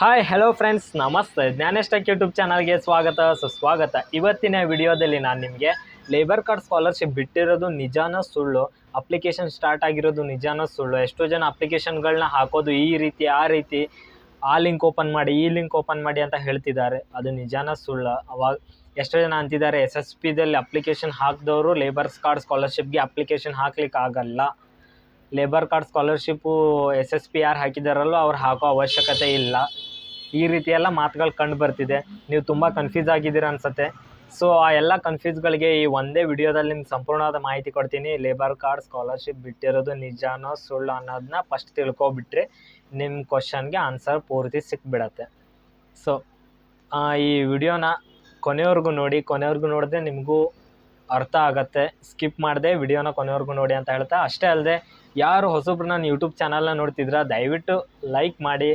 Hi hello friends ನಮಸ್ತೆ. Gyanesh YouTube ಚಾನಲ್ಗೆ ಸ್ವಾಗತ. ಸುಸ್ವಾಗತ ಇವತ್ತಿನ ವಿಡಿಯೋದಲ್ಲಿ ನಾನು ನಿಮಗೆ ಲೇಬರ್ ಕಾರ್ಡ್ ಸ್ಕಾಲರ್ಶಿಪ್ ಬಿಟ್ಟಿರೋದು ನಿಜಾನ ಸುಳ್ಳು ಅಪ್ಲಿಕೇಶನ್ ಸ್ಟಾರ್ಟ್ ಆಗಿರೋದು ನಿಜಾನ ಸುಳ್ಳು, ಎಷ್ಟೋ ಜನ ಅಪ್ಲಿಕೇಶನ್ಗಳನ್ನ ಹಾಕೋದು ಈ ರೀತಿ, ಆ ರೀತಿ, ಆ ಲಿಂಕ್ ಓಪನ್ ಮಾಡಿ, ಈ ಲಿಂಕ್ ಓಪನ್ ಮಾಡಿ ಅಂತ ಹೇಳ್ತಿದ್ದಾರೆ. ಅದು ನಿಜಾನ ಸುಳ್ಳು. ಅವಾಗ ಎಷ್ಟೋ ಜನ ಅಂತಿದ್ದಾರೆ ಎಸ್ ಎಸ್ ಪಿದಲ್ಲಿ ಅಪ್ಲಿಕೇಶನ್ ಹಾಕಿದವರು ಲೇಬರ್ಸ್ ಕಾರ್ಡ್ ಸ್ಕಾಲರ್ಶಿಪ್ಗೆ ಅಪ್ಲಿಕೇಶನ್ ಹಾಕ್ಲಿಕ್ಕೆ ಆಗಲ್ಲ. Labour card scholarship S S P ಯಾರು ಹಾಕಿದಾರಲ್ಲೋ ಅವ್ರು ಹಾಕೋ ಅವಶ್ಯಕತೆ ಇಲ್ಲ. ಈ ರೀತಿ ಎಲ್ಲ ಮಾತುಗಳು ಕಂಡು ಬರ್ತಿದೆ. ನೀವು ತುಂಬ ಕನ್ಫ್ಯೂಸ್ ಆಗಿದ್ದೀರ ಅನಿಸುತ್ತೆ. ಸೊ ಆ ಎಲ್ಲ ಕನ್ಫ್ಯೂಸ್ಗಳಿಗೆ ಈ ಒಂದೇ ವಿಡಿಯೋದಲ್ಲಿ ನಿಮ್ಗೆ ಸಂಪೂರ್ಣವಾದ ಮಾಹಿತಿ ಕೊಡ್ತೀನಿ. ಲೇಬರ್ ಕಾರ್ಡ್ ಸ್ಕಾಲರ್ಶಿಪ್ ಬಿಟ್ಟಿರೋದು ನಿಜಾನೋ ಸುಳ್ಳು ಅನ್ನೋದನ್ನ ಫಸ್ಟ್ ತಿಳ್ಕೊಬಿಟ್ರೆ ನಿಮ್ಮ ಕ್ವಶನ್ಗೆ ಆನ್ಸರ್ ಪೂರ್ತಿ ಸಿಕ್ಬಿಡತ್ತೆ. ಸೊ ಈ ವಿಡಿಯೋನ ಕೊನೆವರೆಗೂ ನೋಡಿ. ಕೊನೆವರೆಗೂ ನೋಡಿದ್ರೆ ನಿಮಗೂ ಅರ್ಥ ಆಗತ್ತೆ. ಸ್ಕಿಪ್ ಮಾಡಿದೆ ವಿಡಿಯೋನ ಕೊನೆವರೆಗೂ ನೋಡಿ ಅಂತ ಹೇಳ್ತಾ. ಅಷ್ಟೇ ಅಲ್ಲದೆ ಯಾರು ಹೊಸಬ್ರು ನಾನು ಯೂಟ್ಯೂಬ್ ಚಾನಲ್ನ ನೋಡ್ತಿದ್ರ ದಯವಿಟ್ಟು ಲೈಕ್ ಮಾಡಿ.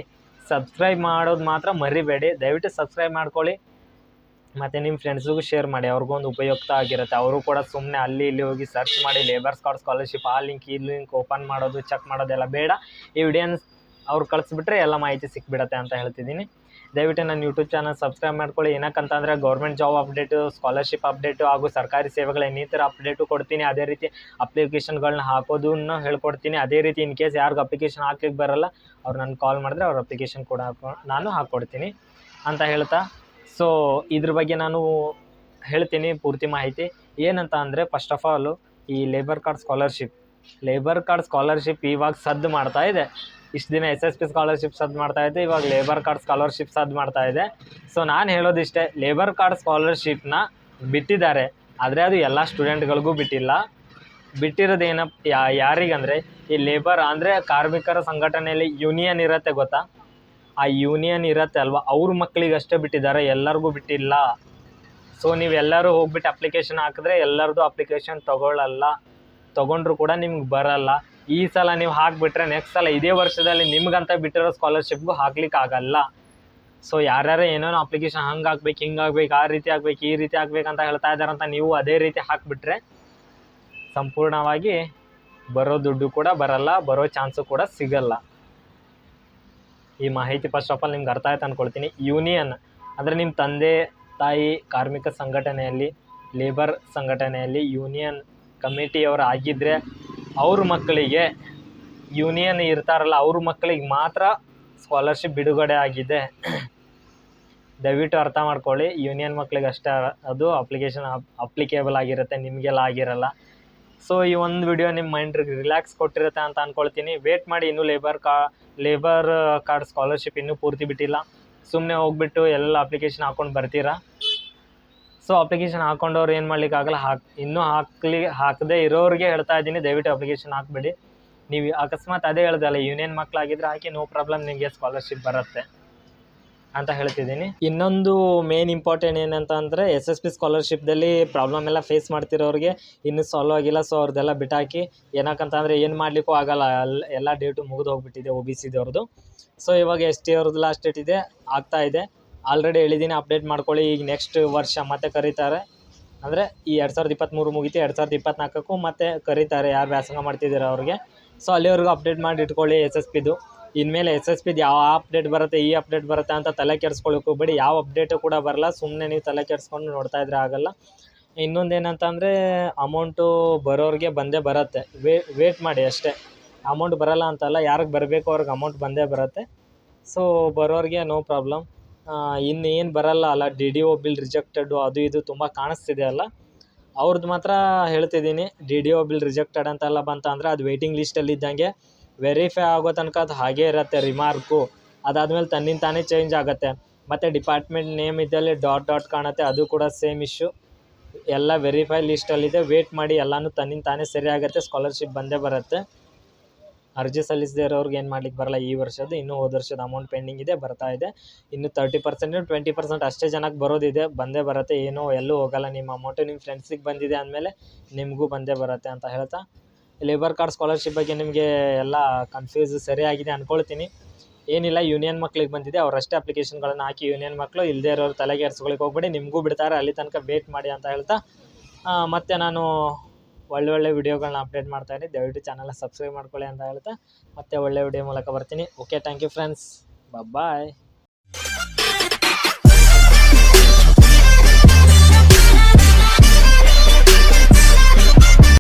ಸಬ್ಸ್ಕ್ರೈಬ್ ಮಾಡೋದು ಮಾತ್ರ ಮರಿಬೇಡಿ. ದಯವಿಟ್ಟು ಸಬ್ಸ್ಕ್ರೈಬ್ ಮಾಡ್ಕೊಳ್ಳಿ. ಮತ್ತು ನಿಮ್ಮ ಫ್ರೆಂಡ್ಸಿಗೂ ಶೇರ್ ಮಾಡಿ. ಅವ್ರಿಗೂ ಒಂದು ಉಪಯುಕ್ತ ಆಗಿರುತ್ತೆ. ಅವರು ಕೂಡ ಸುಮ್ಮನೆ ಅಲ್ಲಿ ಇಲ್ಲಿ ಹೋಗಿ ಸರ್ಚ್ ಮಾಡಿ ಲೇಬರ್ಸ್ ಕಾರ್ಡ್ ಸ್ಕಾಲರ್ಶಿಪ್ ಆ ಲಿಂಕ್ ಈ ಲಿಂಕ್ ಓಪನ್ ಮಾಡೋದು ಚೆಕ್ ಮಾಡೋದೆಲ್ಲ ಬೇಡ. ಈ ವಿಡಿಯೋನ ಅವ್ರು ಕಳಿಸ್ಬಿಟ್ರೆ ಎಲ್ಲ ಮಾಹಿತಿ ಸಿಕ್ಬಿಡತ್ತೆ ಅಂತ ಹೇಳ್ತಿದ್ದೀನಿ. ದಯವಿಟ್ಟು ನನ್ನ ಯೂಟ್ಯೂಬ್ ಚಾನಲ್ ಸಬ್ಸ್ಕ್ರೈಬ್ ಮಾಡ್ಕೊಳ್ಳಿ. ಏನಕ್ಕಂತಂದರೆ government job update scholarship update ಹಾಗೂ ಸರ್ಕಾರಿ ಸೇವೆಗಳ ಇನ್ನಿತರ ಅಪ್ಡೇಟು ಕೊಡ್ತೀನಿ. ಅದೇ ರೀತಿ ಅಪ್ಲಿಕೇಶನ್ಗಳನ್ನ ಹಾಕೋದನ್ನು ಹೇಳ್ಕೊಡ್ತೀನಿ. ಅದೇ ರೀತಿ ಇನ್ ಕೇಸ್ ಯಾರಿಗೂ ಅಪ್ಲಿಕೇಶನ್ ಹಾಕ್ಲಿಕ್ಕೆ ಬರಲ್ಲ, ಅವ್ರು ನನ್ನ ಕಾಲ್ ಮಾಡಿದ್ರೆ ಅವ್ರ ಅಪ್ಲಿಕೇಶನ್ ಕೂಡ ಹಾಕೊ, ನಾನು ಹಾಕ್ಕೊಡ್ತೀನಿ ಅಂತ ಹೇಳ್ತಾ. ಸೊ ಇದ್ರ ಬಗ್ಗೆ ನಾನು ಹೇಳ್ತೀನಿ ಪೂರ್ತಿ ಮಾಹಿತಿ. ಏನಂತ ಅಂದರೆ ಫಸ್ಟ್ ಆಫ್ ಆಲು ಈ labour card scholarship labour card scholarship ಇವಾಗ ಸದ್ದು ಮಾಡ್ತಾ ಇದೆ. ಇಷ್ಟು ದಿನ ಎಸ್ ಎಸ್ ಪಿ ಸ್ಕಾಲರ್ಶಿಪ್ಸ್ ಅದು ಮಾಡ್ತಾ ಇದೆ ಇವಾಗ ಲೇಬರ್ ಕಾರ್ಡ್ ಸ್ಕಾಲರ್ಶಿಪ್ಸ್ ಅದು ಮಾಡ್ತಾ ಇದೆ ಸೊ ನಾನು ಹೇಳೋದಿಷ್ಟೇ ಲೇಬರ್ ಕಾರ್ಡ್ ಸ್ಕಾಲರ್ಶಿಪ್ನ ಬಿಟ್ಟಿದ್ದಾರೆ. ಆದರೆ ಅದು ಎಲ್ಲ ಸ್ಟೂಡೆಂಟ್ಗಳಿಗೂ ಬಿಟ್ಟಿಲ್ಲ. ಬಿಟ್ಟಿರೋದು ಏನಪ್ಪ ಯಾ, ಯಾರಿಗಂದರೆ, ಈ ಲೇಬರ್ ಅಂದರೆ ಕಾರ್ಮಿಕರ ಸಂಘಟನೆಯಲ್ಲಿ ಯೂನಿಯನ್ ಇರತ್ತೆ ಗೊತ್ತಾ? ಆ ಯೂನಿಯನ್ ಇರುತ್ತೆ ಅಲ್ವಾ? ಅವ್ರ ಮಕ್ಕಳಿಗೆ ಅಷ್ಟೇ ಬಿಟ್ಟಿದ್ದಾರೆ, ಎಲ್ಲರಿಗೂ ಬಿಟ್ಟಿಲ್ಲ. ಸೊ ನೀವೆಲ್ಲರೂ ಹೋಗ್ಬಿಟ್ಟು ಅಪ್ಲಿಕೇಶನ್ ಹಾಕಿದ್ರೆ ಎಲ್ಲರದು ಅಪ್ಲಿಕೇಶನ್ ತೊಗೊಳ್ಳಲ್ಲ ತೊಗೊಂಡ್ರು ಕೂಡ ನಿಮ್ಗೆ ಬರಲ್ಲ. ಈ ಸಲ ನೀವು ಹಾಕಿಬಿಟ್ರೆ ನೆಕ್ಸ್ಟ್ ಸಲ ಇದೇ ವರ್ಷದಲ್ಲಿ ನಿಮ್ಗಂತ ಬಿಟ್ಟಿರೋ ಸ್ಕಾಲರ್ಶಿಪ್ಗೂ ಹಾಕ್ಲಿಕ್ಕೆ ಆಗಲ್ಲ. ಸೊ ಯಾರ್ಯಾರು ಏನೇನೋ ಅಪ್ಲಿಕೇಶನ್ ಹಂಗೆ ಹಾಕ್ಬೇಕು, ಹಿಂಗೆ ಆಗ್ಬೇಕು ಆ ರೀತಿ ಆಗ್ಬೇಕು ಈ ರೀತಿ ಆಗ್ಬೇಕು ಅಂತ ಹೇಳ್ತಾ ಇದ್ದಾರಂತ ನೀವು ಅದೇ ರೀತಿ ಹಾಕಿಬಿಟ್ರೆ ಸಂಪೂರ್ಣವಾಗಿ ಬರೋ ದುಡ್ಡು ಕೂಡ ಬರಲ್ಲ, ಬರೋ ಚಾನ್ಸು ಕೂಡ ಸಿಗಲ್ಲ. ಈ ಮಾಹಿತಿ ಫಸ್ಟ್ ಆಫ್ ಆಲ್ ನಿಮ್ಗೆ ಅರ್ಥ ಆಯ್ತು ಅಂದ್ಕೊಳ್ತೀನಿ ಯೂನಿಯನ್ ಅಂದರೆ ನಿಮ್ಮ ತಂದೆ, ತಾಯಿ, ಕಾರ್ಮಿಕ ಸಂಘಟನೆಯಲ್ಲಿ ಲೇಬರ್ ಸಂಘಟನೆಯಲ್ಲಿ ಯೂನಿಯನ್ ಕಮಿಟಿಯವರು ಆಗಿದ್ದರೆ ಅವ್ರ ಮಕ್ಕಳಿಗೆ ಯೂನಿಯನ್ ಇರ್ತಾರಲ್ಲ, ಅವ್ರ ಮಕ್ಕಳಿಗೆ ಮಾತ್ರ ಸ್ಕಾಲರ್ಶಿಪ್ ಬಿಡುಗಡೆ ಆಗಿದೆ. ದಯವಿಟ್ಟು ಅರ್ಥ ಮಾಡ್ಕೊಳ್ಳಿ ಯೂನಿಯನ್ ಮಕ್ಕಳಿಗೆ ಅಷ್ಟೇ ಅದು ಅಪ್ಲಿಕೇಶನ್ ಅಪ್ಲಿಕೇಬಲ್ ಆಗಿರುತ್ತೆ, ನಿಮಗೆಲ್ಲ ಆಗಿರಲ್ಲ. ಸೊ ಈ ಒಂದು ವಿಡಿಯೋ ನಿಮ್ಮ ಮೈಂಡ್ರಿಗೆ ರಿಲ್ಯಾಕ್ಸ್ ಕೊಟ್ಟಿರುತ್ತೆ ಅಂತ ಅಂದ್ಕೊಳ್ತೀನಿ ವೇಟ್ ಮಾಡಿ ಇನ್ನೂ ಲೇಬರ್ ಕಾ ಲೇಬರ್ ಕಾರ್ಡ್ ಸ್ಕಾಲರ್ಶಿಪ್ ಇನ್ನೂ ಪೂರ್ತಿ ಬಿಟ್ಟಿಲ್ಲ. ಸುಮ್ಮನೆ ಹೋಗ್ಬಿಟ್ಟು ಎಲ್ಲ ಅಪ್ಲಿಕೇಶನ್ ಹಾಕ್ಕೊಂಡು ಬರ್ತೀರಾ? ಸೊ ಅಪ್ಲಿಕೇಶನ್ ಹಾಕೊಂಡವ್ರು ಏನು ಮಾಡ್ಲಿಕ್ಕಾಗಲ್ಲ ಹಾಕ್ ಇನ್ನೂ ಹಾಕ್ಲಿ ಹಾಕದೇ ಇರೋರಿಗೆ ಹೇಳ್ತಾ ಇದ್ದೀನಿ. ದಯವಿಟ್ಟು ಅಪ್ಲಿಕೇಶನ್ ಹಾಕ್ಬೇಡಿ. ನೀವು ಅಕಸ್ಮಾತ್ ಅದೇ ಹೇಳ್ದಲ್ಲ ಯೂನಿಯನ್ ಮಕ್ಕಳಾಗಿದ್ರೆ ಹಾಕಿ ನೋ ಪ್ರಾಬ್ಲಮ್ ನಿಮಗೆ ಸ್ಕಾಲರ್ಶಿಪ್ ಬರುತ್ತೆ ಅಂತ ಹೇಳ್ತಿದ್ದೀನಿ. ಇನ್ನೊಂದು ಮೇನ್ ಇಂಪಾರ್ಟೆಂಟ್ ಏನಂತ ಅಂದರೆ ಎಸ್ ಎಸ್ ಪಿ ಸ್ಕಾಲರ್ಶಿಪ್ದಲ್ಲಿ ಪ್ರಾಬ್ಲಮ್ ಎಲ್ಲ ಫೇಸ್ ಮಾಡ್ತಿರೋರಿಗೆ ಇನ್ನೂ ಸಾಲ್ವ್ ಆಗಿಲ್ಲ. ಸೊ ಅವ್ರದ್ದೆಲ್ಲ ಬಿಟ್ಟಾಕಿ ಏನಕ್ಕಂತಂದರೆ ಏನು ಮಾಡಲಿಕ್ಕೂ ಆಗಲ್ಲ. ಎಲ್ಲ ಎಲ್ಲ ಡೇಟು ಮುಗಿದು ಹೋಗ್ಬಿಟ್ಟಿದೆ ಒ ಬಿ ಸಿದವ್ರದ್ದು ಸೊ ಇವಾಗ ಎಸ್ ಟಿ ಅವ್ರದ್ದು ಲಾಸ್ಟ್ ಡೇಟ್ ಇದೆ, ಆಗ್ತಾ ಇದೆ. ಆಲ್ರೆಡಿ ಹೇಳಿದ್ದೀನಿ ಅಪ್ಡೇಟ್ ಮಾಡ್ಕೊಳ್ಳಿ. ಈಗ ನೆಕ್ಸ್ಟ್ ವರ್ಷ ಮತ್ತೆ ಕರೀತಾರೆ. ಅಂದರೆ ಈ ಎರಡು ಸಾವಿರದ ಇಪ್ಪತ್ತ್ಮೂರು ಮುಗಿತು, ಎರಡು ಸಾವಿರದ ಇಪ್ಪತ್ತ್ನಾಲ್ಕಕ್ಕೂ ಮತ್ತೆ ಕರೀತಾರೆ. ಯಾರು ವ್ಯಾಸಂಗ ಮಾಡ್ತಿದ್ದೀರ ಅವ್ರಿಗೆ? ಸೊ ಅಲ್ಲಿವರೆಗೂ ಅಪ್ಡೇಟ್ ಮಾಡಿ ಇಟ್ಕೊಳ್ಳಿ ಎಸ್ ಎಸ್ ಪಿದು ಇನ್ಮೇಲೆ ಎಸ್ ಎಸ್ ಪಿದು ಯಾವ ಅಪ್ಡೇಟ್ ಬರುತ್ತೆ, ಈ ಅಪ್ಡೇಟ್ ಬರುತ್ತೆ ಅಂತ ತಲೆ ಕೆಡಿಸ್ಕೊಳ್ಳೋಕ್ಕೂ ಬಿಡಿ. ಯಾವ ಅಪ್ಡೇಟು ಕೂಡ ಬರಲ್ಲ. ಸುಮ್ಮನೆ ನೀವು ತಲೆ ಕೆಡಿಸ್ಕೊಂಡು ನೋಡ್ತಾ ಇದ್ರೆ ಆಗಲ್ಲ. ಇನ್ನೊಂದು ಏನಂತಂದರೆ ಅಮೌಂಟು ಬರೋರಿಗೆ ಬಂದೇ ಬರುತ್ತೆ. ವೇಟ್ ಮಾಡಿ ಅಷ್ಟೇ. ಅಮೌಂಟ್ ಬರಲ್ಲ ಅಂತಲ್ಲ, ಯಾರಿಗೆ ಬರಬೇಕು ಅವ್ರಿಗೆ ಅಮೌಂಟ್ ಬಂದೇ ಬರುತ್ತೆ. ಸೊ ಬರೋರಿಗೆ ನೋ ಪ್ರಾಬ್ಲಮ್ ಇನ್ನು ಏನು ಬರಲ್ಲ ಅಲ್ಲ. D D O bill rejected ಅದು ಇದು ತುಂಬ ಕಾಣಿಸ್ತಿದೆ ಅಲ್ಲ. ಅವ್ರದ್ದು ಮಾತ್ರ ಹೇಳ್ತಿದ್ದೀನಿ, D D O bill rejected ಅಂತೆಲ್ಲ ಬಂತ ಅಂದರೆ ಅದು ವೇಟಿಂಗ್ ಲಿಸ್ಟಲ್ಲಿ ಇದ್ದಂಗೆ ವೆರಿಫೈ ಆಗೋ ತನಕ ಅದು ಹಾಗೇ ಇರುತ್ತೆ ರಿಮಾರ್ಕು ಅದಾದಮೇಲೆ ತನ್ನಿಂದ ತಾನೇ ಚೇಂಜ್ ಆಗುತ್ತೆ. ಮತ್ತು ಡಿಪಾರ್ಟ್ಮೆಂಟ್ ನೇಮ್ ಇದ್ದಲ್ಲಿ ಡಾಟ್ ಡಾಟ್ ಕಾಣುತ್ತೆ, ಅದು ಕೂಡ ಸೇಮ್ ಇಶ್ಯೂ ಎಲ್ಲ ವೆರಿಫೈ ಲಿಸ್ಟಲ್ಲಿದೆ ವೇಟ್ ಮಾಡಿ ಎಲ್ಲನೂ ತನ್ನಿಂದ ತಾನೇ ಸರಿ ಆಗುತ್ತೆ ಸ್ಕಾಲರ್ಶಿಪ್ ಬಂದೇ ಬರುತ್ತೆ. ಅರ್ಜಿ ಸಲ್ಲಿಸದೇ ಇರೋರ್ಗೆ ಏನು ಮಾಡ್ಲಿಕ್ಕೆ ಬರಲ್ಲ? ಈ ವರ್ಷದ್ದು, ಇನ್ನೂ ಹೋದ ವರ್ಷದ ಅಮೌಂಟ್ ಪೆಂಡಿಂಗ್ ಇದೆ, ಬರ್ತಾ ಇದೆ. ಇನ್ನು ತರ್ಟಿ ಪರ್ಸೆಂಟ್ ಟ್ವೆಂಟಿ ಪರ್ಸೆಂಟ್ ಅಷ್ಟೇ ಜನಕ್ಕೆ ಬರೋದಿದೆ. ಬಂದೇ ಬರುತ್ತೆ. ಏನೂ ಎಲ್ಲೂ ಹೋಗಲ್ಲ. ನಿಮ್ಮ ಅಮೌಂಟು ನಿಮ್ಮ ಫ್ರೆಂಡ್ಸಿಗೆ ಬಂದಿದೆ ಅಂದಮೇಲೆ ನಿಮಗೂ ಬಂದೇ ಬರುತ್ತೆ ಅಂತ ಹೇಳ್ತಾ. ಲೇಬರ್ ಕಾರ್ಡ್ ಸ್ಕಾಲರ್ಶಿಪ್ ಬಗ್ಗೆ ನಿಮಗೆ ಎಲ್ಲ ಕನ್ಫ್ಯೂಸ್ ಸರಿಯಾಗಿದೆ ಅಂದ್ಕೊಳ್ತೀನಿ ಏನಿಲ್ಲ ಯೂನಿಯನ್ ಮಕ್ಳಿಗೆ ಬಂದಿದೆ. ಅವರಷ್ಟೇ ಅಪ್ಲಿಕೇಶನ್ಗಳನ್ನು ಹಾಕಿ ಯೂನಿಯನ್ ಮಕ್ಕಳು ಇಲ್ಲದೇ ಇರೋರು ತಲೆಗೆ ಎರ್ಸ್ಕೊಳಿಕ್ಕೆ ಹೋಗ್ಬಿಡಿ. ನಿಮಗೂ ಬಿಡ್ತಾರೆ. ಅಲ್ಲಿ ತನಕ ವೇಟ್ ಮಾಡಿ ಅಂತ ಹೇಳ್ತಾ. ಮತ್ತು ನಾನು ಒಳ್ಳೆ ಒಳ್ಳೆ ವಿಡಿಯೋಗಳನ್ನ ಅಪ್ಡೇಟ್ ಮಾಡ್ತಾ ಇದ್ದೀನಿ ದಯವಿಟ್ಟು ಚಾನಲ್ನ ಸಬ್ಸ್ಕ್ರೈಬ್ ಮಾಡ್ಕೊಳ್ಳಿ ಅಂತ ಹೇಳ್ತಾ ಮತ್ತೆ ಒಳ್ಳೆ ವಿಡಿಯೋ ಮೂಲಕ ಬರ್ತೀನಿ. Okay thank you friends bye